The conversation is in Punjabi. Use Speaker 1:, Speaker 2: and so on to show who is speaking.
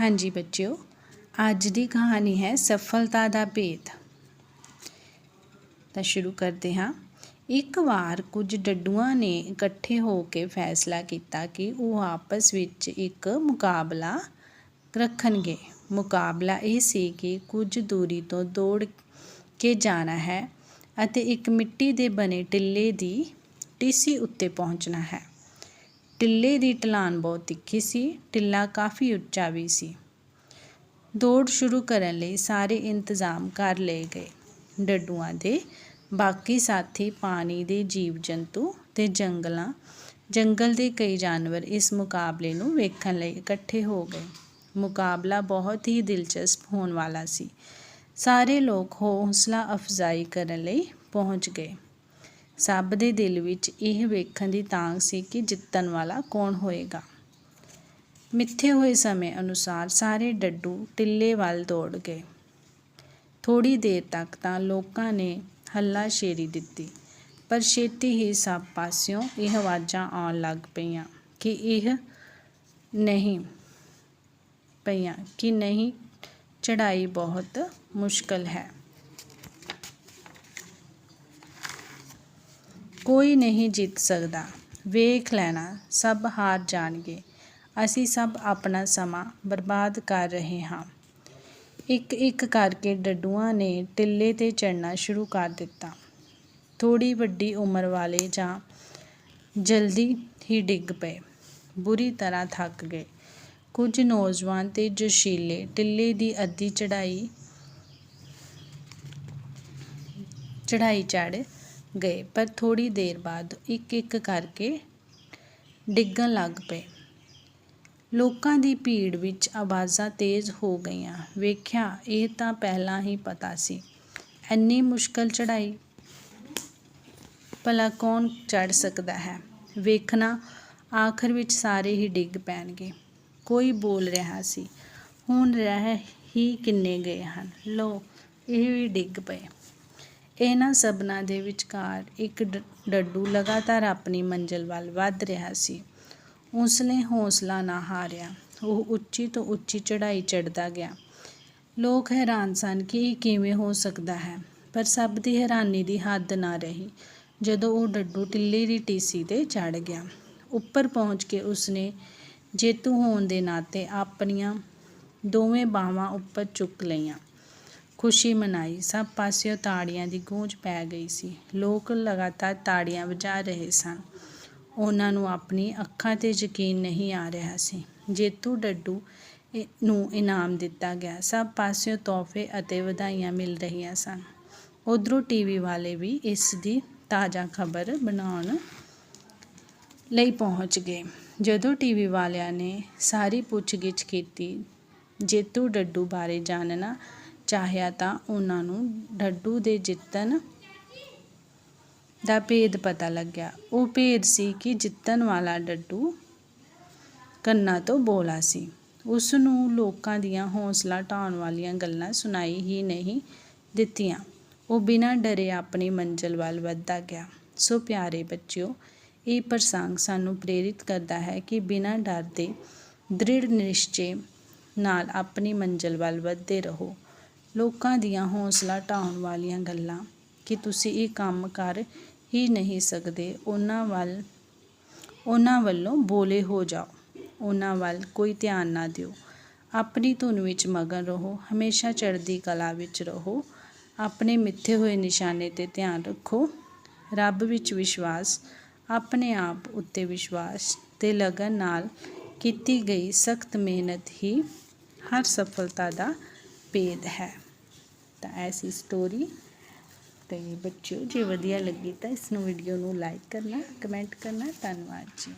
Speaker 1: ਹਾਂਜੀ ਬੱਚਿਓ, ਅੱਜ ਦੀ ਕਹਾਣੀ ਹੈ ਸਫਲਤਾ ਦਾ ਭੇਦ ਤਾਂ ਸ਼ੁਰੂ ਕਰਦੇ ਹਾਂ। ਇੱਕ ਵਾਰ ਕੁਝ ਡੱਡੂਆਂ ਨੇ ਇਕੱਠੇ ਹੋ ਕੇ ਫੈਸਲਾ ਕੀਤਾ ਕਿ ਉਹ ਆਪਸ ਵਿੱਚ ਇੱਕ ਮੁਕਾਬਲਾ ਰੱਖਣਗੇ। ਮੁਕਾਬਲਾ ਇਹ ਸੀ ਕਿ ਕੁਝ ਦੂਰੀ ਤੋਂ ਦੌੜ ਕੇ ਜਾਣਾ ਹੈ ਅਤੇ ਇੱਕ ਮਿੱਟੀ ਦੇ ਬਣੇ ਟਿੱਲੇ ਦੀ ਟੀਸੀ ਉੱਤੇ ਪਹੁੰਚਣਾ ਹੈ। ਟਿੱਲੇ ਦੀ ਢਲਾਨ ਬਹੁਤ ਤਿੱਖੀ ਸੀ ਟਿੱਲਾ ਕਾਫੀ ਉੱਚਾ ਵੀ ਸੀ। ਦੌੜ ਸ਼ੁਰੂ ਕਰਨ ਲਈ ਸਾਰੇ ਇੰਤਜ਼ਾਮ ਕਰ ਲਏ ਗਏ। ਡੱਡੂਆਂ ਦੇ ਬਾਕੀ ਸਾਥੀ ਪਾਣੀ ਦੇ ਜੀਵ ਜੰਤੂ ਤੇ ਜੰਗਲਾਂ, ਜੰਗਲ ਦੇ ਕਈ ਜਾਨਵਰ ਇਸ ਮੁਕਾਬਲੇ ਨੂੰ ਵੇਖਣ ਲਈ ਇਕੱਠੇ ਹੋ ਗਏ। ਮੁਕਾਬਲਾ ਬਹੁਤ ਹੀ ਦਿਲਚਸਪ ਹੋਣ ਵਾਲਾ ਸੀ। ਸਾਰੇ ਲੋਕ ਹੌਸਲਾ ਅਫਜ਼ਾਈ ਕਰਨ ਲਈ ਪਹੁੰਚ ਗਏ। ਸਭ ਦੇ ਦਿਲ ਵਿੱਚ ਇਹ ਵੇਖਣ ਦੀ ਤਾਂਘ ਸੀ ਕਿ ਜਿੱਤਣ ਵਾਲਾ ਕੌਣ ਹੋਏਗਾ। ਮਿੱਥੇ ਹੋਏ ਸਮੇਂ ਅਨੁਸਾਰ ਸਾਰੇ ਡੱਡੂ ਟਿੱਲੇ ਵੱਲ ਦੌੜ ਗਏ। ਥੋੜੀ ਦੇਰ ਤੱਕ ਤਾਂ ਲੋਕਾਂ ਨੇ ਹੱਲਾ ਸ਼ੇਰੀ ਦਿੱਤੀ, ਪਰ ਛੇਤੀ ਹੀ ਸਭ ਪਾਸਿਓਂ ਇਹ ਆਵਾਜ਼ਾਂ ਆਉਣ ਲੱਗ ਪਈਆਂ ਕਿ ਇਹ ਨਹੀਂ ਪਈਆਂ ਕਿ ਨਹੀਂ ਚੜਾਈ ਬਹੁਤ ਮੁਸ਼ਕਲ ਹੈ। ਕੋਈ ਨਹੀਂ ਜਿੱਤ ਸਕਦਾ। ਵੇਖ ਲੈਣਾ, ਸਭ ਹਾਰ ਜਾਣਗੇ। ਅਸੀਂ ਸਭ ਆਪਣਾ ਸਮਾਂ ਬਰਬਾਦ ਕਰ ਰਹੇ ਹਾਂ। ਇੱਕ ਇੱਕ ਕਰਕੇ ਡੱਡੂਆਂ ਨੇ ਟਿੱਲੇ ਤੇ ਚੜਨਾ ਸ਼ੁਰੂ ਕਰ ਦਿੱਤਾ। ਥੋੜੀ ਵੱਡੀ ਉਮਰ ਵਾਲੇ ਜਾਂ ਜਲਦੀ ਹੀ ਡਿੱਗ ਪਏ। ਬੁਰੀ ਤਰ੍ਹਾਂ ਥੱਕ ਗਏ। ਕੁਝ ਨੌਜਵਾਨ ਤੇ ਜੋਸ਼ੀਲੇ ਟਿੱਲੇ ਦੀ ਅੱਧੀ ਚੜਾਈ ਚੜਾਈ ਚੜ ਗਏ, ਪਰ ਥੋੜੀ ਦੇਰ ਬਾਅਦ ਇੱਕ ਇੱਕ ਕਰਕੇ ਡਿੱਗਣ ਲੱਗ ਪਏ। ਲੋਕਾਂ ਦੀ ਭੀੜ ਵਿੱਚ ਆਵਾਜ਼ਾਂ ਤੇਜ਼ ਹੋ ਗਈਆਂ। ਵੇਖਿਆ, ਇਹ ਤਾਂ ਪਹਿਲਾਂ ਹੀ ਪਤਾ ਸੀ। ਐਨੀ ਮੁਸ਼ਕਲ ਚੜਾਈ ਭਲਾ ਕੌਣ ਚੜ ਸਕਦਾ ਹੈ? ਵੇਖਣਾ ਆਖਰ ਵਿੱਚ ਸਾਰੇ ਹੀ ਡਿੱਗ ਪੈਣਗੇ। ਕੋਈ ਬੋਲ ਰਿਹਾ ਸੀ, ਹੁਣ ਰਹਿ ਹੀ ਕਿੰਨੇ ਗਏ ਹਨ? ਲੋ ਇਹ ਵੀ ਡਿੱਗ ਪਏ। ਇਹਨਾਂ ਸਭਨਾਂ ਦੇ ਵਿਚਕਾਰ ਇੱਕ ਡੱਡੂ ਲਗਾਤਾਰ ਆਪਣੀ ਮੰਜ਼ਲ ਵੱਲ ਵੱਧ ਰਿਹਾ ਸੀ। ਉਸਨੇ ਹੌਸਲਾ ਨਾ ਹਾਰਿਆ। ਉਹ ਉੱਚੀ ਤੋਂ ਉੱਚੀ ਚੜ੍ਹਾਈ ਚੜ੍ਹਦਾ ਗਿਆ। ਲੋਕ ਹੈਰਾਨ ਸਨ ਕਿ ਇਹ ਕਿਵੇਂ ਹੋ ਸਕਦਾ ਹੈ, ਪਰ ਸਭ ਦੀ ਹੈਰਾਨੀ ਦੀ ਹੱਦ ਨਾ ਰਹੀ, ਜਦੋਂ ਉਹ ਡੱਡੂ ਟਿੱਲੀ ਦੀ ਟੀਸੀ ਤੇ ਚੜ੍ਹ ਗਿਆ। ਉੱਪਰ ਪਹੁੰਚ ਕੇ ਉਸਨੇ ਜੇਤੂ ਹੋਣ ਦੇ ਨਾਤੇ ਆਪਣੀਆਂ ਦੋਵੇਂ ਬਾਹਾਂ ਉੱਪਰ ਚੁੱਕ ਲਈਆਂ। ਖੁਸ਼ੀ ਮਨਾਈ। ਸਭ ਪਾਸਿਓਂ ਤਾੜੀਆਂ ਦੀ ਗੂੰਜ ਪੈ ਗਈ ਸੀ। ਲੋਕ ਲਗਾਤਾਰ ਤਾੜੀਆਂ ਵਜਾ ਰਹੇ ਸਨ। ਉਹਨਾਂ ਨੂੰ ਆਪਣੀ ਅੱਖਾਂ 'ਤੇ ਯਕੀਨ ਨਹੀਂ ਆ ਰਿਹਾ ਸੀ। ਜੇਤੂ ਡੱਡੂ ਨੂੰ ਇਨਾਮ ਦਿੱਤਾ ਗਿਆ। ਸਭ ਪਾਸਿਓਂ ਤੋਹਫੇ ਅਤੇ ਵਧਾਈਆਂ ਮਿਲ ਰਹੀਆਂ ਸਨ। ਉਧਰੋਂ ਟੀਵੀ ਵਾਲੇ ਵੀ ਇਸ ਦੀ ਤਾਜ਼ਾ ਖਬਰ ਬਣਾਉਣ ਲਈ ਪਹੁੰਚ ਗਏ। ਜਦੋਂ ਟੀਵੀ ਵਾਲਿਆਂ ਨੇ ਸਾਰੀ ਪੁੱਛਗਿੱਛ ਕੀਤੀ, ਜੇਤੂ ਡੱਡੂ ਬਾਰੇ ਜਾਣਨਾ ਚਾਹਿਆ ਤਾਂ ਉਹਨਾਂ ਨੂੰ ਡੱਡੂ ਦੇ ਜਿੱਤਣ ਦਾ ਭੇਦ ਪਤਾ ਲੱਗਿਆ। ਉਹ ਭੇਦ ਸੀ ਕਿ ਜਿੱਤਣ ਵਾਲਾ ਡੱਡੂ ਕੰਨਾਂ ਤੋਂ ਬੋਲਾ ਸੀ। ਉਸ ਨੂੰ ਲੋਕਾਂ ਦੀਆਂ ਹੌਸਲਾ ਢਾਉਣ ਵਾਲੀਆਂ ਗੱਲਾਂ ਸੁਣਾਈ ਹੀ ਨਹੀਂ ਦਿੱਤੀਆਂ। ਉਹ ਬਿਨਾਂ ਡਰੇ ਆਪਣੀ ਮੰਜ਼ਲ ਵੱਲ ਵੱਧਦਾ ਗਿਆ। ਸੋ ਪਿਆਰੇ ਬੱਚਿਓ, ਇਹ ਪ੍ਰਸੰਗ ਸਾਨੂੰ ਪ੍ਰੇਰਿਤ ਕਰਦਾ ਹੈ ਕਿ ਬਿਨਾਂ ਡਰ ਦੇ ਦ੍ਰਿੜ ਨਿਸ਼ਚੇ ਨਾਲ ਆਪਣੀ ਮੰਜ਼ਲ ਵੱਲ ਵੱਧਦੇ ਰਹੋ। ਲੋਕਾਂ ਦੀਆਂ ਹੌਸਲਾ ਢਾਉਣ ਵਾਲੀਆਂ ਗੱਲਾਂ ਕਿ ਤੁਸੀਂ ਇਹ ਕੰਮ ਕਰ ਹੀ ਨਹੀਂ ਸਕਦੇ। ਉਹਨਾਂ ਵੱਲ, ਉਹਨਾਂ ਵੱਲੋਂ ਬੋਲੇ ਹੋ ਜਾਓ। ਉਹਨਾਂ ਵੱਲ ਕੋਈ ਧਿਆਨ ਨਾ ਦਿਓ। ਆਪਣੀ ਧੁਨ ਵਿੱਚ ਮਗਨ ਰਹੋ। ਹਮੇਸ਼ਾ ਚੜ੍ਹਦੀ ਕਲਾ ਵਿੱਚ ਰਹੋ। ਆਪਣੇ ਮਿੱਥੇ ਹੋਏ ਨਿਸ਼ਾਨੇ ਤੇ ਧਿਆਨ ਰੱਖੋ। ਰੱਬ ਵਿੱਚ ਵਿਸ਼ਵਾਸ, ਆਪਣੇ ਆਪ ਉੱਤੇ ਵਿਸ਼ਵਾਸ ਤੇ ਲਗਨ ਨਾਲ ਕੀਤੀ ਗਈ ਸਖਤ ਮਿਹਨਤ ਹੀ ਹਰ ਸਫਲਤਾ ਦਾ ਭੇਦ ਹੈ। ਤਾਂ ਐਸੀ ਸਟੋਰੀ ਤੇ ਬੱਚਿਓ, ਜੇ ਵਧੀਆ ਲੱਗੀ ਤਾਂ ਇਸ ਨੂੰ ਵੀਡੀਓ ਨੂੰ ਲਾਈਕ ਕਰਨਾ ਕਮੈਂਟ ਕਰਨਾ। ਧੰਨਵਾਦ ਜੀ।